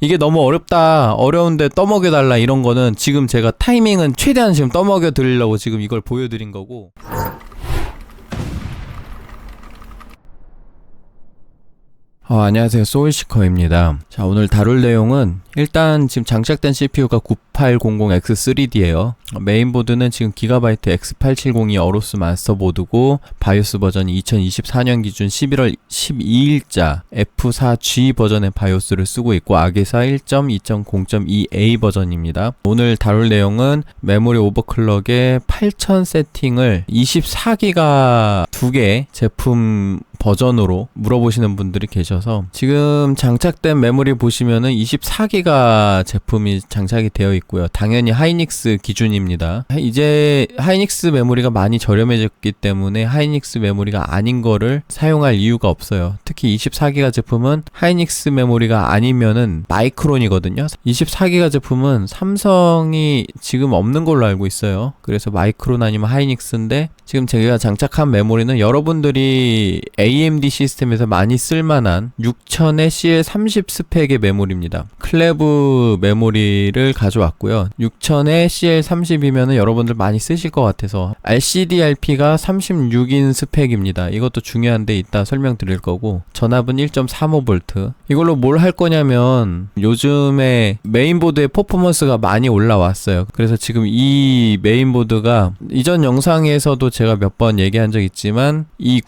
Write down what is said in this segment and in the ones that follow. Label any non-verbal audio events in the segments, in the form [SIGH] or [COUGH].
이게 너무 어렵다, 어려운데 떠먹여달라 이런 거는 지금 제가 타이밍은 최대한 지금 떠먹여 드리려고 지금 이걸 보여드린 거고. 어, 안녕하세요. 소울시커입니다. 자, 오늘 다룰 내용은 일단 지금 장착된 CPU가 9800X3D예요. 메인보드는 지금 기가바이트 X870이 어로스 마스터보드고 바이오스 버전이 2024년 기준 11월 12일자 F4G 버전의 바이오스를 쓰고 있고 아게사 1.2.0.2A 버전입니다. 오늘 다룰 내용은 메모리 오버클럭의 8000 세팅을 24기가 두 개 제품 버전으로 물어보시는 분들이 계셔서 지금 장착된 메모리 보시면은 24기가 제품이 장착이 되어 있고요. 당연히 하이닉스 기준입니다. 이제 하이닉스 메모리가 많이 저렴해졌기 때문에 하이닉스 메모리가 아닌 거를 사용할 이유가 없어요. 특히 24기가 제품은 하이닉스 메모리가 아니면은 마이크론이거든요. 24기가 제품은 삼성이 지금 없는 걸로 알고 있어요. 그래서 마이크론 아니면 하이닉스인데 지금 제가 장착한 메모리는 여러분들이 AMD 시스템에서 많이 쓸만한 6000의 CL30 스펙의 메모리입니다. 클레브 메모리를 가져왔고요. 6000의 CL30이면 여러분들 많이 쓰실 것 같아서 RCDRP가 36인 스펙입니다. 이것도 중요한데 이따 설명드릴 거고 전압은 1.35V 이걸로 뭘 할 거냐면 요즘에 메인보드의 퍼포먼스가 많이 올라왔어요. 그래서 지금 이 메인보드가 이전 영상에서도 제가 몇 번 얘기한 적 있지만 이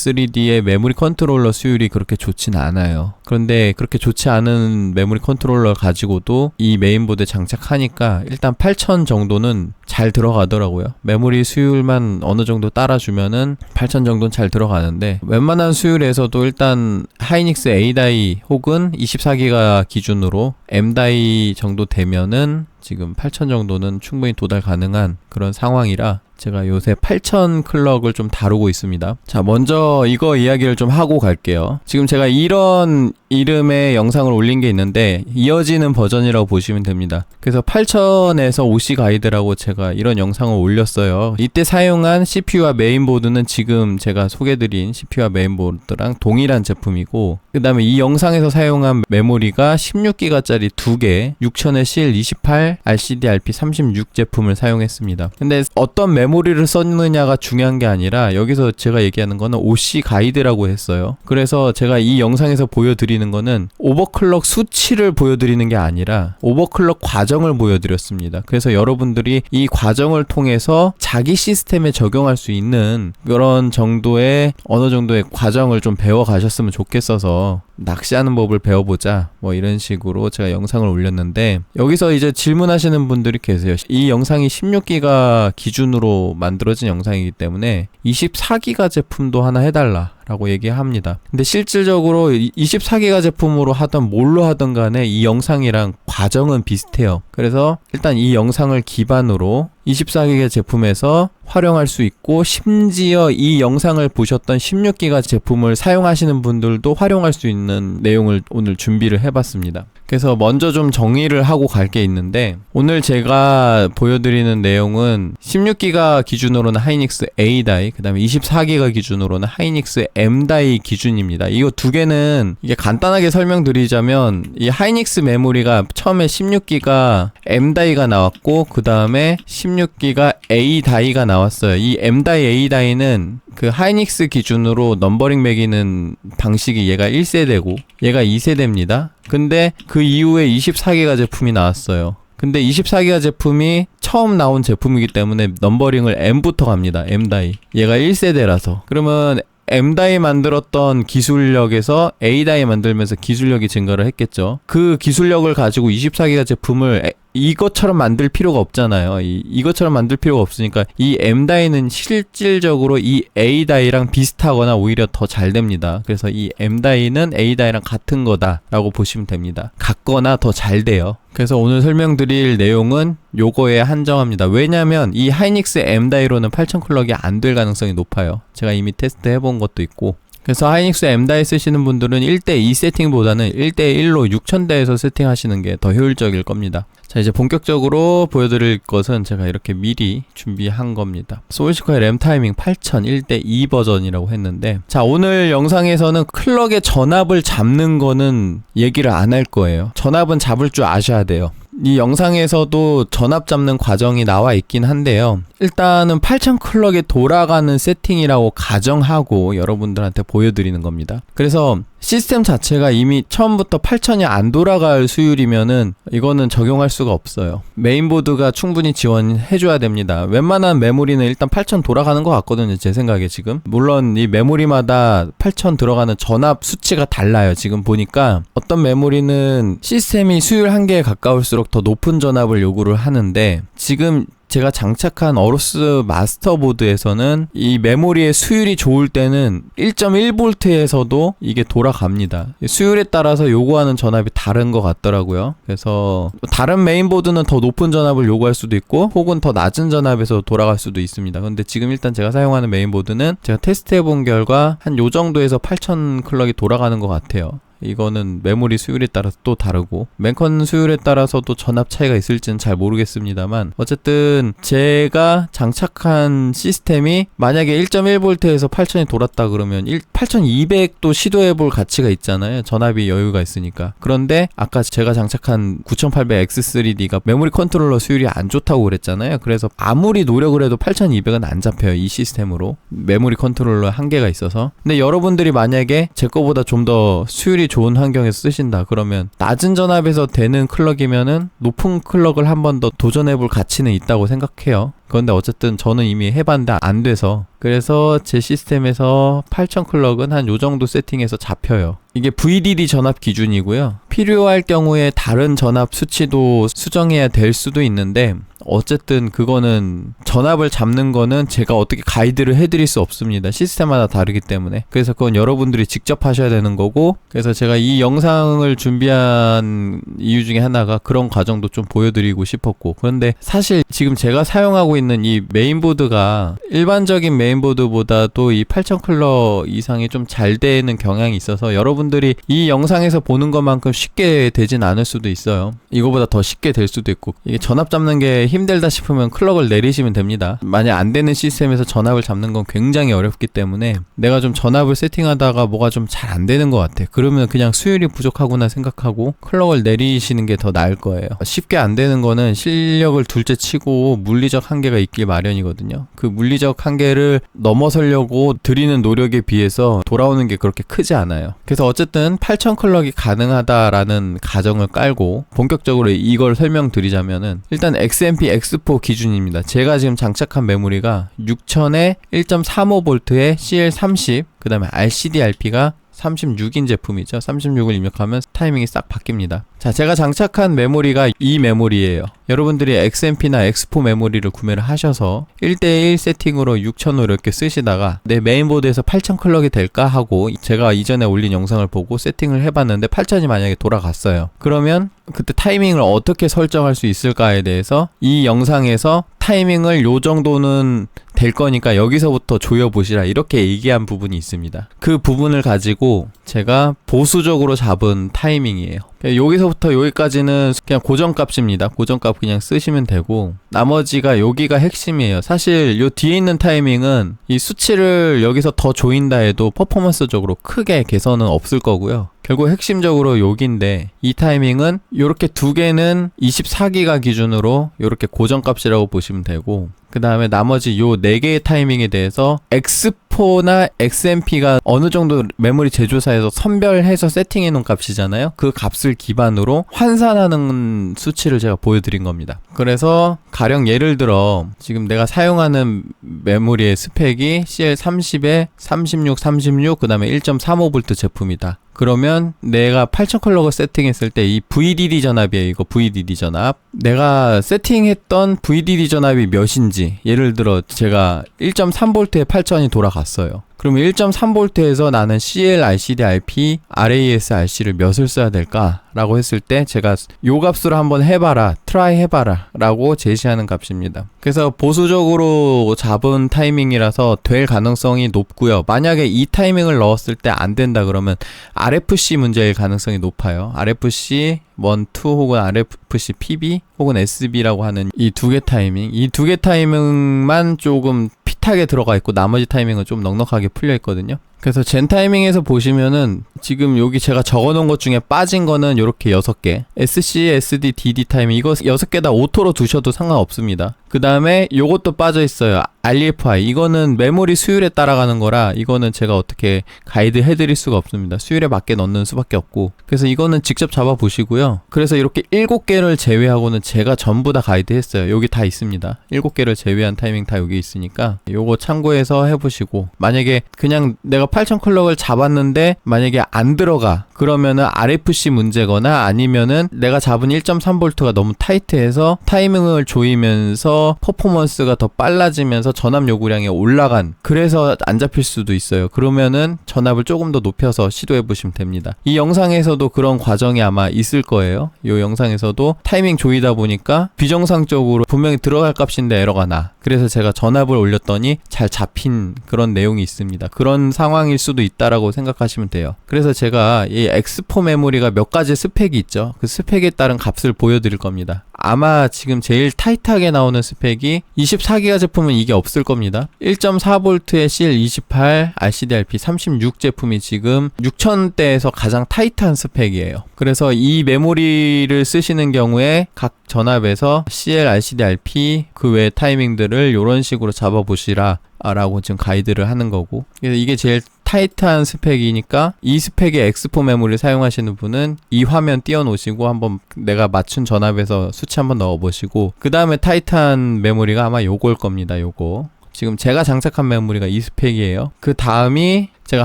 9800X3D의 메모리 컨트롤러 수율이 그렇게 좋진 않아요. 그런데 그렇게 좋지 않은 메모리 컨트롤러 가지고도 이 메인보드에 장착하니까 일단 8000 정도는 잘 들어가더라고요. 메모리 수율만 어느 정도 따라주면은 8000 정도는 잘 들어가는데 웬만한 수율에서도 일단 하이닉스 A다이 혹은 24기가 기준으로 M다이 정도 되면은 지금 8000 정도는 충분히 도달 가능한 그런 상황이라 제가 요새 8000 클럭을 좀 다루고 있습니다. 자, 먼저 이거 이야기를 좀 하고 갈게요. 지금 제가 이런 이름의 영상을 올린 게 있는데 이어지는 버전이라고 보시면 됩니다. 그래서 8000에서 OC 가이드라고 제가 이런 영상을 올렸어요. 이때 사용한 CPU와 메인보드는 지금 제가 소개드린 CPU와 메인보드랑 동일한 제품이고 그 다음에 이 영상에서 사용한 메모리가 16기가짜리 두개 6000의 CL28 RCD-RP 36 제품을 사용했습니다. 근데 어떤 메모리를 썼느냐가 중요한 게 아니라 여기서 제가 얘기하는 거는 OC 가이드라고 했어요. 그래서 제가 이 영상에서 보여드리는 거는 오버클럭 수치를 보여드리는 게 아니라 오버클럭 과정을 보여드렸습니다. 그래서 여러분들이 이 과정을 통해서 자기 시스템에 적용할 수 있는 그런 정도의 어느 정도의 과정을 좀 배워 가셨으면 좋겠어서 낚시하는 법을 배워보자. 뭐 이런 식으로 제가 영상을 올렸는데 여기서 이제 질문하시는 분들이 계세요. 이 영상이 16기가 기준으로 만들어진 영상이기 때문에 24기가 제품도 하나 해달라 라고 얘기합니다. 근데 실질적으로 24기가 제품으로 하던 뭘로 하던 간에 이 영상이랑 과정은 비슷해요. 그래서 일단 이 영상을 기반으로 24기가 제품에서 활용할 수 있고 심지어 이 영상을 보셨던 16기가 제품을 사용하시는 분들도 활용할 수 있는 내용을 오늘 준비를 해봤습니다. 그래서 먼저 좀 정의를 하고 갈 게 있는데 오늘 제가 보여드리는 내용은 16기가 기준으로는 하이닉스 A 다이 그 다음에 24기가 기준으로는 하이닉스 M 다이 기준입니다. 이거 두 개는 이게 간단하게 설명드리자면 이 하이닉스 메모리가 처음에 16기가 M 다이가 나왔고 그 다음에 16기가 A 다이가 나왔어요. 이 M 다이 A 다이는 그 하이닉스 기준으로 넘버링 매기는 방식이 얘가 1세대고 얘가 2세대입니다. 근데 그 이후에 24기가 제품이 나왔어요. 근데 24기가 제품이 처음 나온 제품이기 때문에 넘버링을 M부터 갑니다. M 다이. 얘가 1세대라서. 그러면 M 다이 만들었던 기술력에서 A 다이 만들면서 기술력이 증가를 했겠죠. 그 기술력을 가지고 24기가 제품을 이것처럼 만들 필요가 없잖아요. 이, 이것처럼 만들 필요가 없으니까 이 M 다이는 실질적으로 이 A 다이랑 비슷하거나 오히려 더 잘 됩니다. 그래서 이 M 다이는 A 다이랑 같은 거다라고 보시면 됩니다. 같거나 더 잘 돼요. 그래서 오늘 설명드릴 내용은 요거에 한정합니다. 왜냐면 이 하이닉스 M 다이로는 8000 클럭이 안 될 가능성이 높아요. 제가 이미 테스트 해본 것도 있고 그래서 하이닉스 M다이 쓰시는 분들은 1대2 세팅보다는 1대1로 6000대에서 세팅하시는 게 더 효율적일 겁니다. 자 이제 본격적으로 보여드릴 것은 제가 이렇게 미리 준비한 겁니다. 소울시커의 램 타이밍 8000 1대2 버전이라고 했는데 자 오늘 영상에서는 클럭의 전압을 잡는 거는 얘기를 안 할 거예요. 전압은 잡을 줄 아셔야 돼요. 이 영상에서도 전압 잡는 과정이 나와 있긴 한데요. 일단은 8000 클럭에 돌아가는 세팅이라고 가정하고 여러분들한테 보여드리는 겁니다. 그래서 시스템 자체가 이미 처음부터 8000이 안 돌아갈 수율이면은 이거는 적용할 수가 없어요. 메인보드가 충분히 지원해줘야 됩니다. 웬만한 메모리는 일단 8000 돌아가는 것 같거든요. 제 생각에 지금. 물론 이 메모리마다 8000 들어가는 전압 수치가 달라요. 지금 보니까 어떤 메모리는 시스템이 수율 한계에 가까울수록 더 높은 전압을 요구를 하는데 지금 제가 장착한 어로스 마스터보드에서는 이 메모리의 수율이 좋을 때는 1.1V에서도 이게 돌아갑니다. 수율에 따라서 요구하는 전압이 다른 것 같더라고요. 그래서 다른 메인보드는 더 높은 전압을 요구할 수도 있고 혹은 더 낮은 전압에서 돌아갈 수도 있습니다. 근데 지금 일단 제가 사용하는 메인보드는 제가 테스트 해본 결과 한 요 정도에서 8000 클럭이 돌아가는 것 같아요. 이거는 메모리 수율에 따라서 또 다르고 맨컨 수율에 따라서도 전압 차이가 있을지는 잘 모르겠습니다만 어쨌든 제가 장착한 시스템이 만약에 1.1V에서 8000이 돌았다 그러면 8200도 시도해 볼 가치가 있잖아요. 전압이 여유가 있으니까. 그런데 아까 제가 장착한 9800X3D가 메모리 컨트롤러 수율이 안 좋다고 그랬잖아요. 그래서 아무리 노력을 해도 8200은 안 잡혀요 이 시스템으로. 메모리 컨트롤러 한계가 있어서. 근데 여러분들이 만약에 제 거보다 좀 더 수율이 좋은 환경에서 쓰신다 그러면 낮은 전압에서 되는 클럭이면은 높은 클럭을 한 번 더 도전해 볼 가치는 있다고 생각해요. 그런데 어쨌든 저는 이미 해봤는데 안 돼서 그래서 제 시스템에서 8000 클럭은 한 요 정도 세팅해서 잡혀요. 이게 VDD 전압 기준이고요. 필요할 경우에 다른 전압 수치도 수정해야 될 수도 있는데 어쨌든 그거는 전압을 잡는 거는 제가 어떻게 가이드를 해드릴 수 없습니다. 시스템마다 다르기 때문에. 그래서 그건 여러분들이 직접 하셔야 되는 거고 그래서 제가 이 영상을 준비한 이유 중에 하나가 그런 과정도 좀 보여드리고 싶었고 그런데 사실 지금 제가 사용하고 있는 이 메인보드가 일반적인 메인보드보다도 이 8000 클럭 이상이 좀 잘 되는 경향이 있어서 여러분 들이 이 영상에서 보는 것만큼 쉽게 되진 않을 수도 있어요. 이거보다 더 쉽게 될 수도 있고 이게 전압 잡는 게 힘들다 싶으면 클럭을 내리시면 됩니다. 만약 안 되는 시스템에서 전압을 잡는 건 굉장히 어렵기 때문에 내가 좀 전압을 세팅하다가 뭐가 좀 잘 안 되는 것 같아. 그러면 그냥 수율이 부족하구나 생각하고 클럭을 내리시는 게 더 나을 거예요. 쉽게 안 되는 거는 실력을 둘째 치고 물리적 한계가 있길 마련이거든요. 그 물리적 한계를 넘어서려고 들이는 노력에 비해서 돌아오는 게 그렇게 크지 않아요. 그래서 어쨌든 8000 클럭이 가능하다라는 가정을 깔고 본격적으로 이걸 설명드리자면은 일단 XMP X4 기준입니다. 제가 지금 장착한 메모리가 6000에 1.35V에 CL30 그 다음에 RCD-RP가 36인 제품이죠. 36을 입력하면 타이밍이 싹 바뀝니다. 자, 제가 장착한 메모리가 이 메모리예요. 여러분들이 XMP나 X4 메모리를 구매를 하셔서 1대1 세팅으로 6000호 이렇게 쓰시다가 내 메인보드에서 8000 클럭이 될까 하고 제가 이전에 올린 영상을 보고 세팅을 해봤는데 8000이 만약에 돌아갔어요. 그러면 그때 타이밍을 어떻게 설정할 수 있을까에 대해서 이 영상에서 타이밍을 요 정도는 될 거니까 여기서부터 조여보시라 이렇게 얘기한 부분이 있습니다. 그 부분을 가지고 제가 보수적으로 잡은 타이밍이에요. 여기서부터 여기까지는 그냥 고정값입니다. 고정값 그냥 쓰시면 되고 나머지가 여기가 핵심이에요. 사실 요 뒤에 있는 타이밍은 이 수치를 여기서 더 조인다 해도 퍼포먼스적으로 크게 개선은 없을 거고요. 결국 핵심적으로 여기인데 이 타이밍은 이렇게 두 개는 24기가 기준으로 이렇게 고정값이라고 보시면 되고 그 다음에 나머지 요 네 개의 타이밍에 대해서 X4나 XMP가 어느 정도 메모리 제조사에서 선별해서 세팅해 놓은 값이잖아요. 그 값을 기반으로 환산하는 수치를 제가 보여드린 겁니다. 그래서 가령 예를 들어 지금 내가 사용하는 메모리의 스펙이 CL30에 36, 36, 그 다음에 1.35V 제품이다. 그러면 내가 8000 컬러가 세팅했을 때 이 VDD 전압이에요. 이거 VDD 전압. 내가 세팅했던 VDD 전압이 몇인지 예를 들어 제가 1.3V에 8000이 돌아갔어요. 그러면 1.3V에서 나는 CL RCD RP RAS RC를 몇을 써야 될까 라고 했을 때 제가 요 값으로 한번 해봐라 트라이 해봐라 라고 제시하는 값입니다. 그래서 보수적으로 잡은 타이밍이라서 될 가능성이 높고요. 만약에 이 타이밍을 넣었을 때 안 된다 그러면 RFC 문제일 가능성이 높아요. RFC 1, 2 혹은 RFC PB 혹은 SB라고 하는 이 두 개 타이밍. 이 두 개 타이밍만 조금 핏하게 들어가 있고 나머지 타이밍은 좀 넉넉하게 풀려 있거든요 그래서 젠 타이밍에서 보시면은 지금 여기 제가 적어놓은 것 중에 빠진 거는 이렇게 여섯 개. SC, SD, DD 타이밍. 이거 여섯 개다 오토로 두셔도 상관없습니다. 그 다음에 요것도 빠져 있어요. REFI 이거는 메모리 수율에 따라가는 거라 이거는 제가 어떻게 가이드 해드릴 수가 없습니다. 수율에 맞게 넣는 수밖에 없고. 그래서 이거는 직접 잡아 보시고요. 그래서 이렇게 일곱 개를 제외하고는 제가 전부 다 가이드 했어요. 여기 다 있습니다. 일곱 개를 제외한 타이밍 다 여기 있으니까 요거 참고해서 해보시고. 만약에 그냥 내가 8000 클럭을 잡았는데 만약에 안 들어가 그러면은 RFC 문제거나 아니면은 내가 잡은 1.3V가 너무 타이트해서 타이밍을 조이면서 퍼포먼스가 더 빨라지면서 전압 요구량이 올라간 그래서 안 잡힐 수도 있어요. 그러면은 전압을 조금 더 높여서 시도해 보시면 됩니다. 이 영상에서도 그런 과정이 아마 있을 거예요. 이 영상에서도 타이밍 조이다 보니까 비정상적으로 분명히 들어갈 값인데 에러가 나. 그래서 제가 전압을 올렸더니 잘 잡힌 그런 내용이 있습니다. 그런 상황 일 수도 있다라고 생각하시면 돼요. 그래서 제가 이 X4 메모리가 몇 가지 스펙이 있죠. 그 스펙에 따른 값을 보여드릴 겁니다. 아마 지금 제일 타이트하게 나오는 스펙이 24기가 제품은 이게 없을 겁니다. 1.4V의 CL28 RCD-RP 36 제품이 지금 6000대에서 가장 타이트한 스펙이에요. 그래서 이 메모리를 쓰시는 경우에 각 전압에서 CL RCD-RP 그외 타이밍들을 이런 식으로 잡아보시라 라고 지금 가이드를 하는 거고. 그래서 이게 제일 타이트한 스펙이니까 이 스펙의 X4 메모리 사용하시는 분은 이 화면 띄워놓으시고 한번 내가 맞춘 전압에서 수치 한번 넣어보시고 그 다음에 타이트한 메모리가 아마 요걸 겁니다 요거. 지금 제가 장착한 메모리가 이 스펙이에요. 그 다음이 제가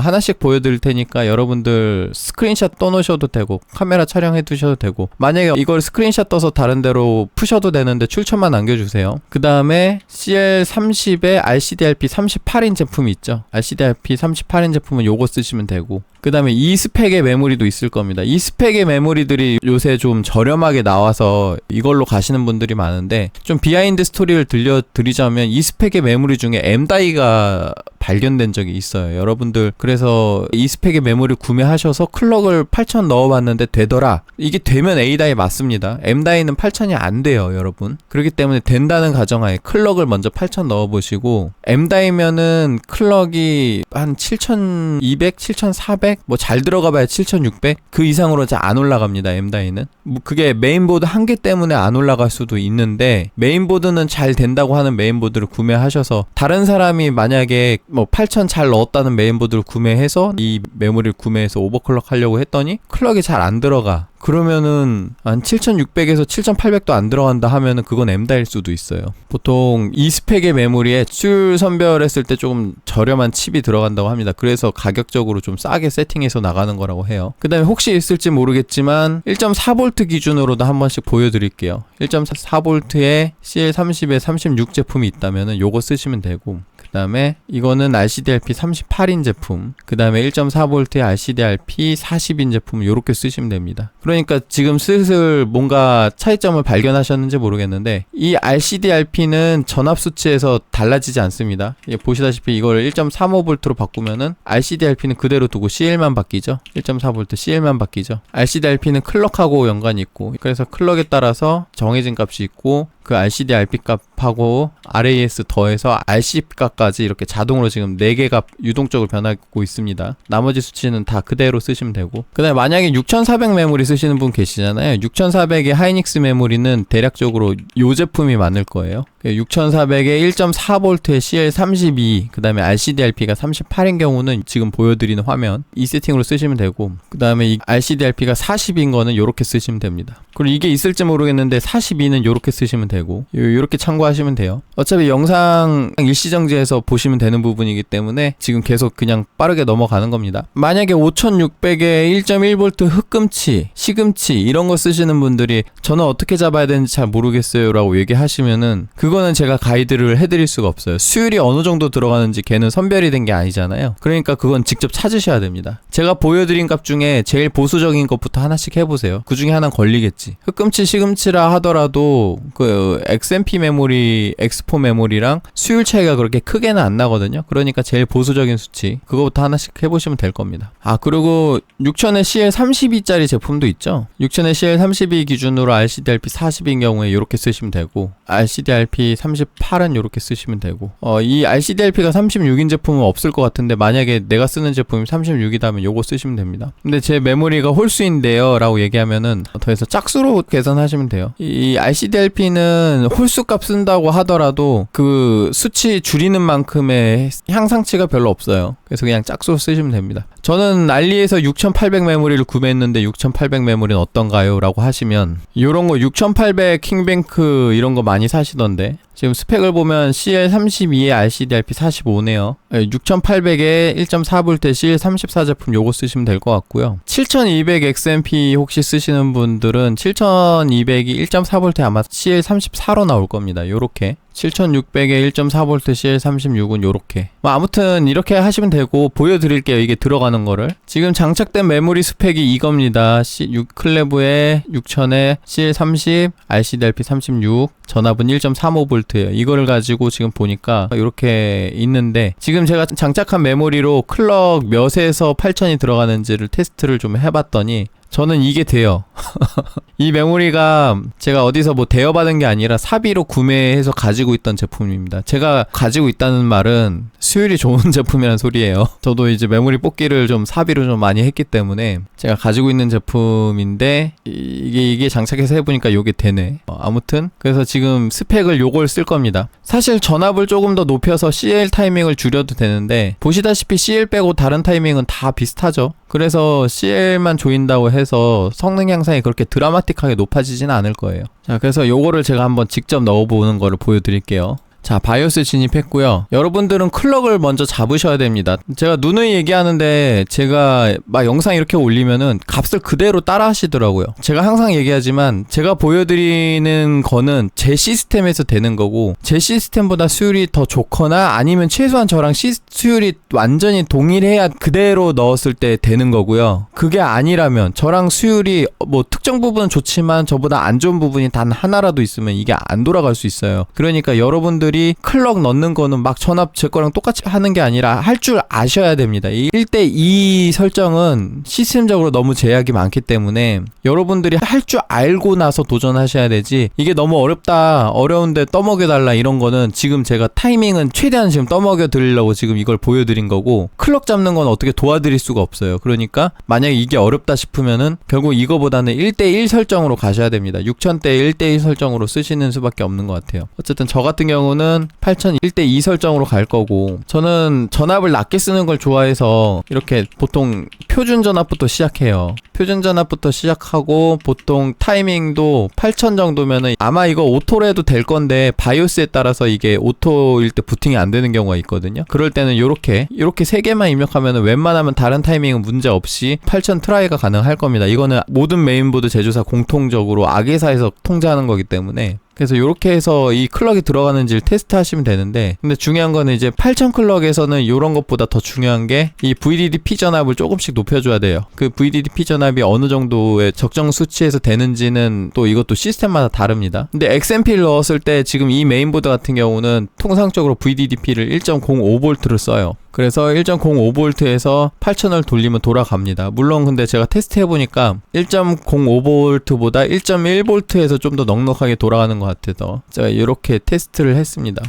하나씩 보여드릴 테니까 여러분들 스크린샷 떠놓으셔도 되고 카메라 촬영해 두셔도 되고 만약에 이걸 스크린샷 떠서 다른 데로 푸셔도 되는데 출처만 남겨주세요. 그 다음에 CL30에 RCDRP 38인 제품이 있죠. RCDRP 38인 제품은 요거 쓰시면 되고 그 다음에 이 스펙의 메모리도 있을 겁니다. 이 스펙의 메모리들이 요새 좀 저렴하게 나와서 이걸로 가시는 분들이 많은데 좀 비하인드 스토리를 들려드리자면 이 스펙의 메모리 중에 M다이가 발견된 적이 있어요. 여러분들 그래서 이 스펙의 메모리 구매하셔서 클럭을 8000 넣어봤는데 되더라. 이게 되면 A다이 맞습니다. M다이는 8000이 안 돼요, 여러분. 그렇기 때문에 된다는 가정하에 클럭을 먼저 8000 넣어보시고 M다이면은 클럭이 한 7200, 7400, 뭐 잘 들어가봐야 7600. 그 이상으로 잘안 올라갑니다. M다이는. 뭐 그게 메인보드 한 개 때문에 안 올라갈 수도 있는데 메인보드는 잘 된다고 하는 메인보드를 구매하셔서 다른 사람이 만약에 뭐 8000 잘 넣었다는 메인보드 를 구매해서 이 메모리를 구매해서 오버클럭 하려고 했더니 클럭이 잘 안 들어가. 그러면은 한 7600에서 7800도 안 들어간다 하면은 그건 M다일 수도 있어요. 보통 이 스펙의 메모리에 출 선별했을 때 조금 저렴한 칩이 들어간다고 합니다. 그래서 가격적으로 좀 싸게 세팅해서 나가는 거라고 해요. 그 다음에 혹시 있을지 모르겠지만 1.4V 기준으로도 한 번씩 보여드릴게요. 1.4V에 CL30에 36 제품이 있다면은 요거 쓰시면 되고 그 다음에 이거는 RCDRP 38인 제품 그 다음에 1.4V의 RCDRP 40인 제품 이렇게 쓰시면 됩니다. 그러니까 지금 슬슬 뭔가 차이점을 발견하셨는지 모르겠는데 이 RCDRP는 전압 수치에서 달라지지 않습니다. 예, 보시다시피 이걸 1.35V로 바꾸면은 RCDRP는 그대로 두고 CL만 바뀌죠. 1.4V CL만 바뀌죠. RCDRP는 클럭하고 연관이 있고 그래서 클럭에 따라서 정해진 값이 있고 그 RCD RP 값하고 RAS 더해서 RC 값까지 이렇게 자동으로 지금 4개가 유동적으로 변하고 있습니다. 나머지 수치는 다 그대로 쓰시면 되고 그 다음에 만약에 6400 메모리 쓰시는 분 계시잖아요. 6400의 하이닉스 메모리는 대략적으로 요 제품이 많을 거예요. 6400에 1.4V의 CL32, 그 다음에 RCDRP가 38인 경우는 지금 보여드리는 화면 이 세팅으로 쓰시면 되고 그 다음에 이 RCDRP가 40인 거는 이렇게 쓰시면 됩니다. 그리고 이게 있을지 모르겠는데 42는 이렇게 쓰시면 되고 이렇게 참고하시면 돼요. 어차피 영상 일시정지해서 보시면 되는 부분이기 때문에 지금 계속 그냥 빠르게 넘어가는 겁니다. 만약에 5600에 1.1V 흑금치, 시금치 이런 거 쓰시는 분들이 저는 어떻게 잡아야 되는지 잘 모르겠어요 라고 얘기하시면은 그거 이거는 제가 가이드를 해드릴 수가 없어요. 수율이 어느 정도 들어가는지 걔는 선별이 된 게 아니잖아요. 그러니까 그건 직접 찾으셔야 됩니다. 제가 보여드린 값 중에 제일 보수적인 것부터 하나씩 해보세요. 그 중에 하나는 걸리겠지. 흑금치 시금치라 하더라도 그 XMP 메모리, X4 메모리랑 수율 차이가 그렇게 크게는 안 나거든요. 그러니까 제일 보수적인 수치 그거부터 하나씩 해보시면 될 겁니다. 아 그리고 6000의 CL32짜리 제품도 있죠. 6000의 CL32 기준으로 RCDRP 40인 경우에 이렇게 쓰시면 되고 RCDRP 38은 이렇게 쓰시면 되고 어, 이 RCDRP가 36인 제품은 없을 것 같은데 만약에 내가 쓰는 제품이 36이다면 요거 쓰시면 됩니다. 근데 제 메모리가 홀수인데요 라고 얘기하면은 더해서 짝수로 계산하시면 돼요. 이 RCDRP는 홀수 값 쓴다고 하더라도 그 수치 줄이는 만큼의 향상치가 별로 없어요. 그래서 그냥 짝수 쓰시면 됩니다. 저는 알리에서 6800 메모리를 구매했는데 6800 메모리는 어떤가요? 라고 하시면 요런 거 6800 킹뱅크 이런 거 많이 사시던데 there. 지금 스펙을 보면 CL32에 RCDRP 45네요. 6800에 1.4V CL34 제품 요거 쓰시면 될 것 같고요. 7200 XMP 혹시 쓰시는 분들은 7200이 1.4V 아마 CL34로 나올 겁니다. 요렇게. 7600에 1.4V CL36은 요렇게. 뭐 아무튼 이렇게 하시면 되고 보여드릴게요. 이게 들어가는 거를. 지금 장착된 메모리 스펙이 이겁니다. C, 6 클레브에 6000에 CL30, RCDRP 36, 전압은 1.35V 예요. 이거를 가지고 지금 보니까 이렇게 있는데 지금 제가 장착한 메모리로 클럭 몇에서 8000이 들어가는지를 테스트를 좀 해봤더니 저는 이게 돼요. [LAUGHS] 이 메모리가 제가 어디서 뭐 대여받은 게 아니라 사비로 구매해서 가지고 있던 제품입니다. 제가 가지고 있다는 말은 수율이 좋은 [LAUGHS] 제품이라는 소리예요. 저도 이제 메모리 뽑기를 좀 사비로 좀 많이 했기 때문에 제가 가지고 있는 제품인데 이게 이게 장착해서 해보니까 요게 되네. 어, 아무튼 그래서 지금 스펙을 요걸 쓸 겁니다. 사실 전압을 조금 더 높여서 CL 타이밍을 줄여도 되는데 보시다시피 CL 빼고 다른 타이밍은 다 비슷하죠. 그래서 CL만 조인다고 해서 성능 향상이 그렇게 드라마틱하게 높아지지는 않을 거예요. 자, 그래서 요거를 제가 한번 직접 넣어보는 거를 보여드릴게요. 자, 바이오스 진입했고요. 여러분들은 클럭을 먼저 잡으셔야 됩니다. 제가 누누이 얘기하는데 제가 막 영상 이렇게 올리면은 값을 그대로 따라 하시더라고요. 제가 항상 얘기하지만 제가 보여드리는 거는 제 시스템에서 되는 거고 제 시스템보다 수율이 더 좋거나 아니면 최소한 저랑 시, 수율이 완전히 동일해야 그대로 넣었을 때 되는 거고요. 그게 아니라면 저랑 수율이 뭐 특정 부분은 좋지만 저보다 안 좋은 부분이 단 하나라도 있으면 이게 안 돌아갈 수 있어요. 그러니까 여러분들이 클럭 넣는 거는 막 전압 제 거랑 똑같이 하는 게 아니라 할 줄 아셔야 됩니다. 이 1대2 설정은 시스템적으로 너무 제약이 많기 때문에 여러분들이 할 줄 알고 나서 도전하셔야 되지 이게 너무 어렵다 어려운데 떠먹여 달라 이런 거는 지금 제가 타이밍은 최대한 지금 떠먹여 드리려고 지금 이걸 보여드린 거고 클럭 잡는 건 어떻게 도와드릴 수가 없어요. 그러니까 만약에 이게 어렵다 싶으면은 결국 이거보다는 1대1 설정으로 가셔야 됩니다. 6000대 1대1 설정으로 쓰시는 수밖에 없는 것 같아요. 어쨌든 저 같은 경우는 8000 1대 2 설정으로 갈 거고 저는 전압을 낮게 쓰는 걸 좋아해서 이렇게 보통 표준 전압부터 시작해요. 표준 전압부터 시작하고 보통 타이밍도 8000 정도면은 아마 이거 오토로 해도 될 건데 바이오스에 따라서 이게 오토일 때 부팅이 안 되는 경우가 있거든요. 그럴 때는 요렇게 요렇게 세 개만 입력하면은 웬만하면 다른 타이밍은 문제 없이 8000 트라이가 가능할 겁니다. 이거는 모든 메인보드 제조사 공통적으로 악의사에서 통제하는 거기 때문에 그래서 이렇게 해서 이 클럭이 들어가는지를 테스트 하시면 되는데 근데 중요한 거는 이제 8000 클럭에서는 이런 것보다 더 중요한 게 이 VDD-P 전압을 조금씩 높여줘야 돼요. 그 VDD-P 전압이 어느 정도의 적정 수치에서 되는지는 또 이것도 시스템마다 다릅니다. 근데 XMP를 넣었을 때 지금 이 메인보드 같은 경우는 통상적으로 VDD-P를 1.05V를 써요. 그래서 1.05V에서 8000을 돌리면 돌아갑니다. 물론 근데 제가 테스트 해보니까 1.05V보다 1.1V에서 좀 더 넉넉하게 돌아가는 것 같아서 제가 이렇게 테스트를 했습니다.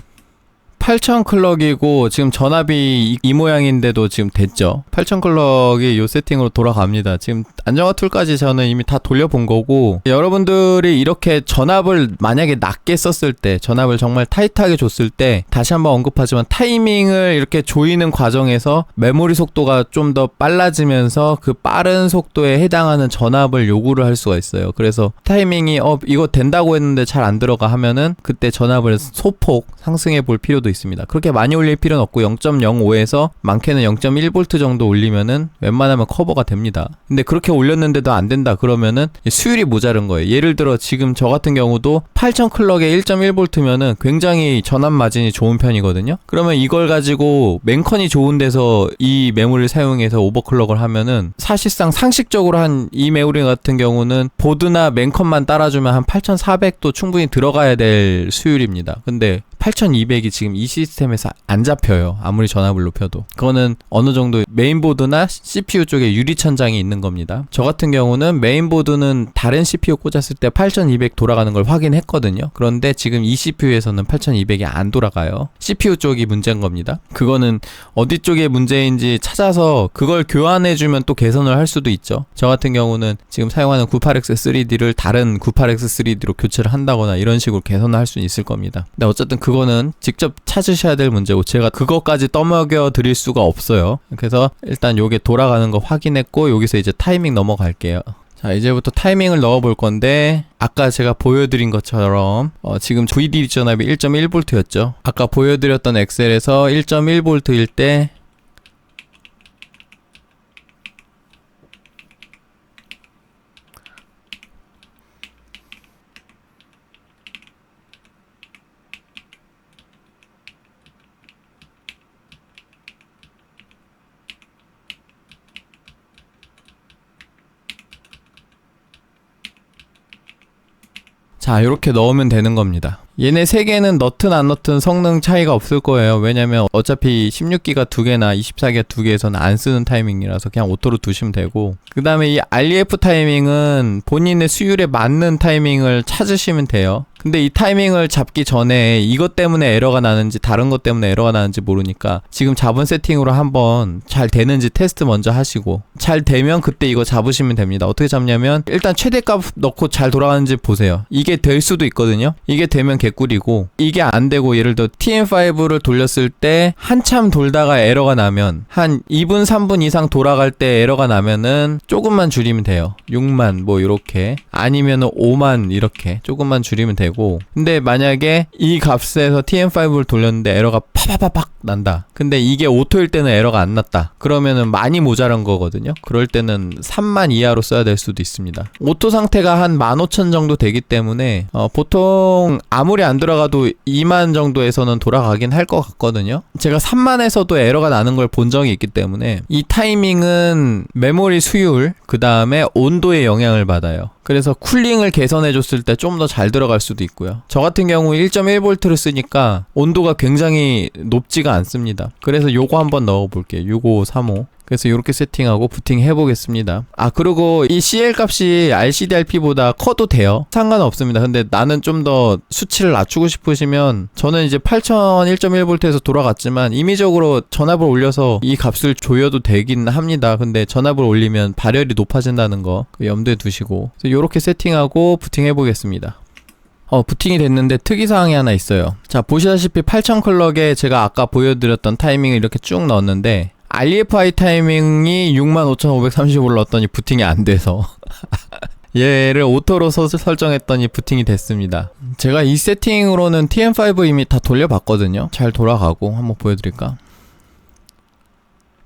8000 클럭이고 지금 전압이 이, 이 모양인데도 지금 됐죠. 8000 클럭이 요 세팅으로 돌아갑니다. 지금 안정화 툴까지 저는 이미 다 돌려본 거고 여러분들이 이렇게 전압을 만약에 낮게 썼을 때 전압을 정말 타이트하게 줬을 때 다시 한번 언급하지만 타이밍을 이렇게 조이는 과정에서 메모리 속도가 좀 더 빨라지면서 그 빠른 속도에 해당하는 전압을 요구를 할 수가 있어요. 그래서 타이밍이 어 이거 된다고 했는데 잘 안 들어가 하면은 그때 전압을 소폭 상승해 볼 필요도 있어요. 있습니다. 그렇게 많이 올릴 필요는 없고 0.05에서 많게는 0.1V 정도 올리면은 웬만하면 커버가 됩니다. 근데 그렇게 올렸는데도 안 된다 그러면은 수율이 모자른 거예요. 예를 들어 지금 저 같은 경우도 8000 클럭에 1.1V면은 굉장히 전압 마진이 좋은 편이거든요. 그러면 이걸 가지고 맨컨이 좋은 데서 이 메모리를 사용해서 오버클럭을 하면은 사실상 상식적으로 한 이 메모리 같은 경우는 보드나 맨컨만 따라주면 한 8400도 충분히 들어가야 될 수율입니다. 근데 8200이 지금 이 시스템에서 안 잡혀요. 아무리 전압을 높여도. 그거는 어느 정도 메인보드나 CPU 쪽에 유리천장이 있는 겁니다. 저 같은 경우는 메인보드는 다른 CPU 꽂았을 때 8200 돌아가는 걸 확인했거든요. 그런데 지금 이 CPU에서는 8200이 안 돌아가요. CPU 쪽이 문제인 겁니다. 그거는 어디 쪽에 문제인지 찾아서 그걸 교환해주면 또 개선을 할 수도 있죠. 저 같은 경우는 지금 사용하는 98X3D를 다른 98X3D로 교체를 한다거나 이런 식으로 개선을 할 수 있을 겁니다. 근데 어쨌든 그거 는 직접 찾으셔야 될 문제고 제가 그것까지 떠먹여 드릴 수가 없어요. 그래서 일단 요게 돌아가는 거 확인했고 여기서 이제 타이밍 넘어갈게요. 자 이제부터 타이밍을 넣어 볼 건데 아까 제가 보여드린 것처럼 어, 지금 VDD 전압이 1.1V였죠 아까 보여드렸던 엑셀에서 1.1V일 때 자, 이렇게 넣으면 되는 겁니다. 얘네 세 개는 넣든 안 넣든 성능 차이가 없을 거예요. 왜냐면 어차피 16기가 두 개나 24기가 두 개에서는 안 쓰는 타이밍이라서 그냥 오토로 두시면 되고. 그 다음에 이 REF 타이밍은 본인의 수율에 맞는 타이밍을 찾으시면 돼요. 근데 이 타이밍을 잡기 전에 이것 때문에 에러가 나는지 다른 것 때문에 에러가 나는지 모르니까 지금 잡은 세팅으로 한번 잘 되는지 테스트 먼저 하시고 잘 되면 그때 이거 잡으시면 됩니다. 어떻게 잡냐면 일단 최대값 넣고 잘 돌아가는지 보세요. 이게 될 수도 있거든요. 이게 되면 개꿀이고 이게 안 되고 예를 들어 TM5를 돌렸을 때 한참 돌다가 에러가 나면 한 2분 3분 이상 돌아갈 때 에러가 나면은 조금만 줄이면 돼요. 6만 뭐 이렇게 아니면은 5만 이렇게 조금만 줄이면 돼요. 되고. 근데 만약에 이 값에서 TM5를 돌렸는데 에러가 파파파팍 난다. 근데 이게 오토일 때는 에러가 안 났다. 그러면은 많이 모자란 거거든요. 그럴 때는 3만 이하로 써야 될 수도 있습니다. 오토 상태가 한 15,000 정도 되기 때문에 어, 보통 아무리 안 들어가도 2만 정도에서는 돌아가긴 할 것 같거든요. 제가 3만에서도 에러가 나는 걸 본 적이 있기 때문에 이 타이밍은 메모리 수율 그 다음에 온도에 영향을 받아요. 그래서 쿨링을 개선해 줬을 때 좀 더 잘 들어갈 수도 있고요. 저 같은 경우 1.1V를 쓰니까 온도가 굉장히 높지가 않습니다. 그래서 요거 한번 넣어 볼게요. 6535. 그래서 이렇게 세팅하고 부팅 해보겠습니다. 아 그리고 이 CL 값이 RCDRP보다 커도 돼요. 상관없습니다. 근데 나는 좀 더 수치를 낮추고 싶으시면 저는 이제 8000 1.1V에서 돌아갔지만 임의적으로 전압을 올려서 이 값을 조여도 되긴 합니다. 근데 전압을 올리면 발열이 높아진다는 거 염두에 두시고 이렇게 세팅하고 부팅 해보겠습니다. 어, 부팅이 됐는데 특이사항이 하나 있어요. 자, 보시다시피 8000 클럭에 제가 아까 보여드렸던 타이밍을 이렇게 쭉 넣었는데, REFI 타이밍이 65,530을 넣었더니 부팅이 안 돼서 [LAUGHS] 얘를 오토로 서, 설정했더니 부팅이 됐습니다. 제가 이 세팅으로는 TM5 이미 다 돌려봤거든요. 잘 돌아가고 한번 보여드릴까?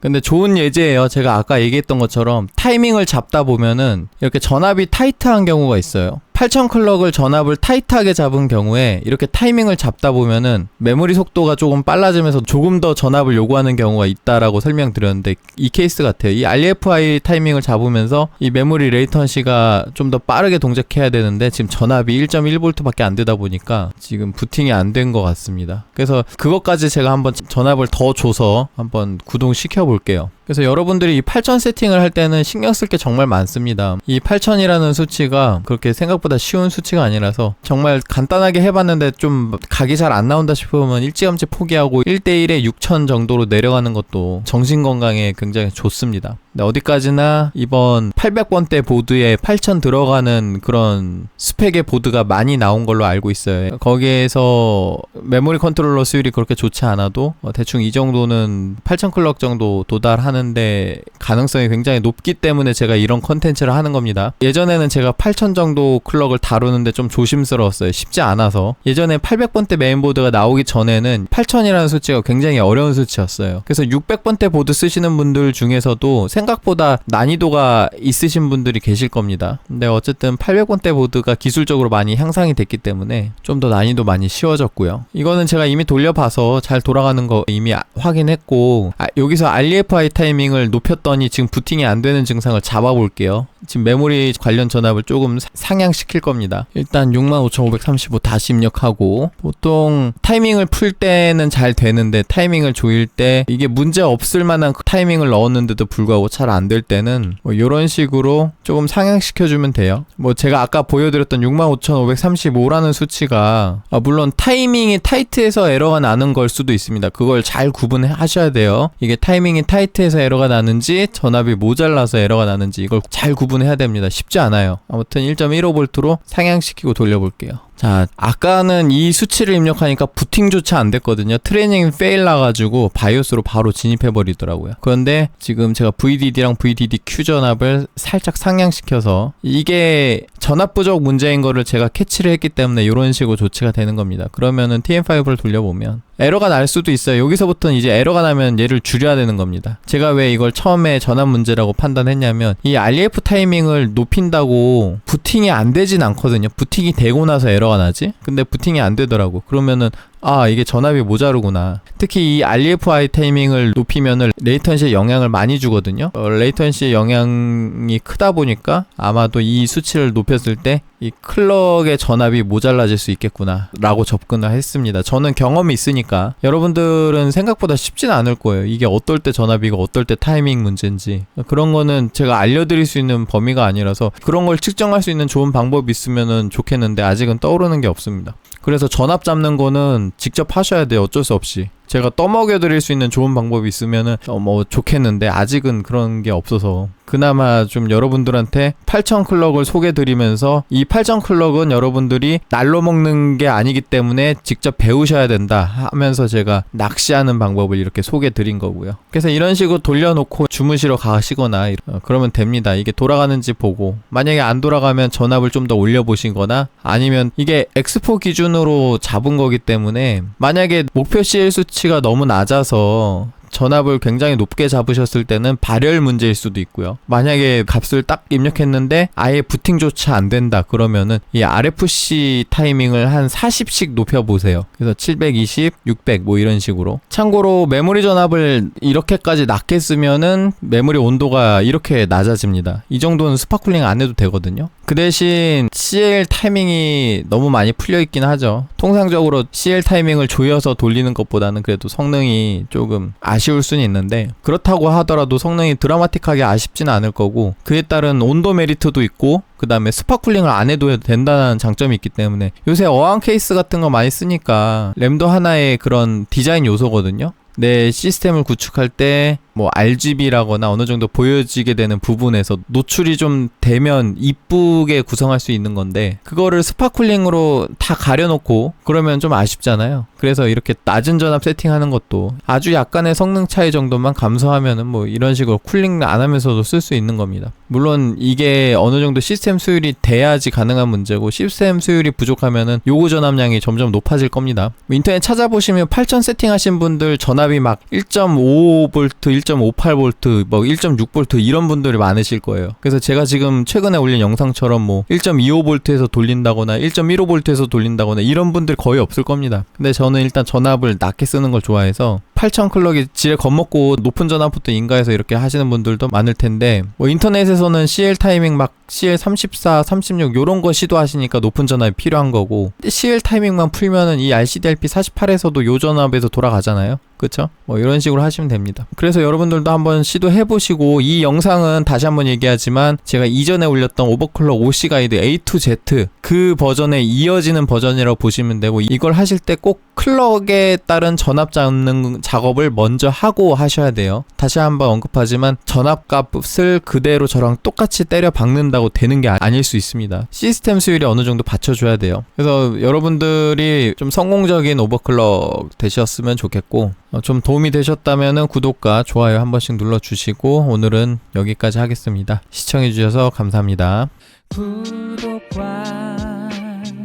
근데 좋은 예제예요. 제가 아까 얘기했던 것처럼 타이밍을 잡다 보면은 이렇게 전압이 타이트한 경우가 있어요. 8000 클럭을 전압을 타이트하게 잡은 경우에 이렇게 타이밍을 잡다 보면은 메모리 속도가 조금 빨라지면서 조금 더 전압을 요구하는 경우가 있다라고 설명드렸는데 이 케이스 같아요. 이 RFI 타이밍을 잡으면서 이 메모리 레이턴시가 좀 더 빠르게 동작해야 되는데 지금 전압이 1.1V밖에 안 되다 보니까 지금 부팅이 안 된 것 같습니다. 그래서 그것까지 제가 한번 전압을 더 줘서 한번 구동시켜 볼게요. 그래서 여러분들이 이 8000 세팅을 할 때는 신경 쓸 게 정말 많습니다. 이 8000이라는 수치가 그렇게 생각보다 쉬운 수치가 아니라서 정말 간단하게 해봤는데 좀 각이 잘 안 나온다 싶으면 일찌감치 포기하고 1대1에 6000 정도로 내려가는 것도 정신 건강에 굉장히 좋습니다. 네, 어디까지나 이번 800번대 보드에 8000 들어가는 그런 스펙의 보드가 많이 나온 걸로 알고 있어요. 거기에서 메모리 컨트롤러 수율이 그렇게 좋지 않아도 어, 대충 이 정도는 8000 클럭 정도 도달하는 하는데 가능성이 굉장히 높기 때문에 제가 이런 컨텐츠를 하는 겁니다. 예전에는 제가 8000 정도 클럭을 다루는데 좀 조심스러웠어요. 쉽지 않아서. 예전에 800번대 메인보드가 나오기 전에는 8000이라는 수치가 굉장히 어려운 수치였어요. 그래서 600번대 보드 쓰시는 분들 중에서도 생각보다 난이도가 있으신 분들이 계실 겁니다. 근데 어쨌든 800번대 보드가 기술적으로 많이 향상이 됐기 때문에 좀 더 난이도 많이 쉬워졌고요. 이거는 제가 이미 돌려봐서 잘 돌아가는 거 이미 아- 확인했고 아, 여기서 REFI 타이밍을 높였더니 지금 부팅이 안 되는 증상을 잡아볼게요. 지금 메모리 관련 전압을 조금 사- 상향시킬 겁니다. 일단 65,535 다시 입력하고 보통 타이밍을 풀 때는 잘 되는데 타이밍을 조일 때 이게 문제 없을 만한 그 타이밍을 넣었는데도 불구하고 잘 안 될 때는 뭐 이런 식으로 조금 상향시켜 주면 돼요. 뭐 제가 아까 보여드렸던 65,535라는 수치가 아, 물론 타이밍이 타이트해서 에러가 나는 걸 수도 있습니다. 그걸 잘 구분하셔야 돼요. 이게 타이밍이 타이트해서 에러가 나는지 전압이 모자라서 에러가 나는지 이걸 잘 구분해야 됩니다. 쉽지 않아요. 아무튼 1.15V로 상향시키고 돌려볼게요. 자, 아까는 이 수치를 입력하니까 부팅조차 안 됐거든요. 트레이닝 페일 나가지고 바이오스로 바로 진입해버리더라고요. 그런데 지금 제가 VDD랑 VDD-Q 전압을 살짝 상향시켜서 이게 전압 부족 문제인 거를 제가 캐치를 했기 때문에 이런 식으로 조치가 되는 겁니다. 그러면은 TM5를 돌려보면 에러가 날 수도 있어요. 여기서부터는 이제 에러가 나면 얘를 줄여야 되는 겁니다. 제가 왜 이걸 처음에 전압 문제라고 판단했냐면 이 REF 타이밍을 높인다고 부팅이 안 되진 않거든요. 부팅이 되고 나서 에러가 나지? 근데 부팅이 안 되더라고. 그러면은 아 이게 전압이 모자르구나. 특히 이 REFI 타이밍을 높이면은 레이턴시에 영향을 많이 주거든요. 어, 레이턴시의 영향이 크다 보니까 아마도 이 수치를 높였을 때 이 클럭의 전압이 모자라질 수 있겠구나 라고 접근을 했습니다. 저는 경험이 있으니까. 여러분들은 생각보다 쉽진 않을 거예요. 이게 어떨 때 전압이고 어떨 때 타이밍 문제인지. 그런 거는 제가 알려드릴 수 있는 범위가 아니라서 그런 걸 측정할 수 있는 좋은 방법이 있으면은 좋겠는데 아직은 떠오르는 게 없습니다 그래서 전압 잡는 거는 직접 하셔야 돼요. 어쩔 수 없이. 제가 떠먹여 드릴 수 있는 좋은 방법이 있으면은 어, 뭐 좋겠는데 아직은 그런 게 없어서 그나마 좀 여러분들한테 8000 클럭을 소개 드리면서 이8000 클럭은 여러분들이 날로 먹는 게 아니기 때문에 직접 배우셔야 된다 하면서 제가 낚시하는 방법을 이렇게 소개 드린 거고요. 그래서 이런 식으로 돌려놓고 주무시러 가시거나 어, 그러면 됩니다. 이게 돌아가는지 보고 만약에 안 돌아가면 전압을 좀 더 올려 보시거나 아니면 이게 엑스포 기준으로 잡은 거기 때문에 만약에 목표 CL 수치 가 너무 낮아서 전압을 굉장히 높게 잡으셨을 때는 발열 문제일 수도 있고요. 만약에 값을 딱 입력했는데 아예 부팅조차 안 된다 그러면은 이 RFC 타이밍을 한 40씩 높여 보세요. 그래서 720, 600 뭐 이런 식으로. 참고로 메모리 전압을 이렇게까지 낮게 쓰면은 메모리 온도가 이렇게 낮아집니다. 이 정도는 스파클링 안 해도 되거든요. 그 대신 CL 타이밍이 너무 많이 풀려 있긴 하죠. 통상적으로 CL 타이밍을 조여서 돌리는 것보다는 그래도 성능이 조금 아쉬울 수는 있는데 그렇다고 하더라도 성능이 드라마틱하게 아쉽지는 않을 거고 그에 따른 온도 메리트도 있고 그 다음에 스파클링을 안 해도 된다는 장점이 있기 때문에 요새 어항 케이스 같은 거 많이 쓰니까 램도 하나의 그런 디자인 요소거든요. 내 시스템을 구축할 때 뭐 RGB라거나 어느 정도 보여지게 되는 부분에서 노출이 좀 되면 이쁘게 구성할 수 있는 건데 그거를 스파클링으로 다 가려놓고 그러면 좀 아쉽잖아요. 그래서 이렇게 낮은 전압 세팅하는 것도 아주 약간의 성능 차이 정도만 감소하면은 뭐 이런 식으로 쿨링 안 하면서도 쓸 수 있는 겁니다. 물론 이게 어느 정도 시스템 수율이 돼야지 가능한 문제고 시스템 수율이 부족하면은 요구 전압량이 점점 높아질 겁니다. 뭐 인터넷 찾아보시면 8000 세팅하신 분들 전압이 막 1.5V, 1.58V, 뭐 1.6V 이런 분들이 많으실 거예요. 그래서 제가 지금 최근에 올린 영상처럼 뭐 1.25V에서 돌린다거나 1.15V에서 돌린다거나 이런 분들 거의 없을 겁니다. 근데 저는 일단 전압을 낮게 쓰는 걸 좋아해서 8000 클럭이 지레 겁먹고 높은 전압부터 인가해서 이렇게 하시는 분들도 많을 텐데 뭐 인터넷에서는 CL 타이밍 막 CL 34, 36 요런 거 시도하시니까 높은 전압이 필요한 거고 CL 타이밍만 풀면은 이 RCDLP 48에서도 요 전압에서 돌아가잖아요. 그쵸? 뭐 이런 식으로 하시면 됩니다. 그래서 여러분들도 한번 시도해 보시고 이 영상은 다시 한번 얘기하지만 제가 이전에 올렸던 오버클럭 OC 가이드 A to Z 그 버전에 이어지는 버전이라고 보시면 되고 이걸 하실 때 꼭 클럭에 따른 전압 잡는 작업을 먼저 하고 하셔야 돼요. 다시 한번 언급하지만 전압값을 그대로 저랑 똑같이 때려 박는다고 되는 게 아닐 수 있습니다. 시스템 수율이 어느 정도 받쳐줘야 돼요. 그래서 여러분들이 좀 성공적인 오버클럭 되셨으면 좋겠고 어, 좀 도움이 되셨다면 구독과 좋아요 한 번씩 눌러주시고 오늘은 여기까지 하겠습니다. 시청해주셔서 감사합니다. 구독과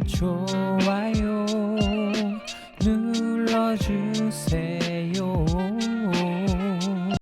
좋아요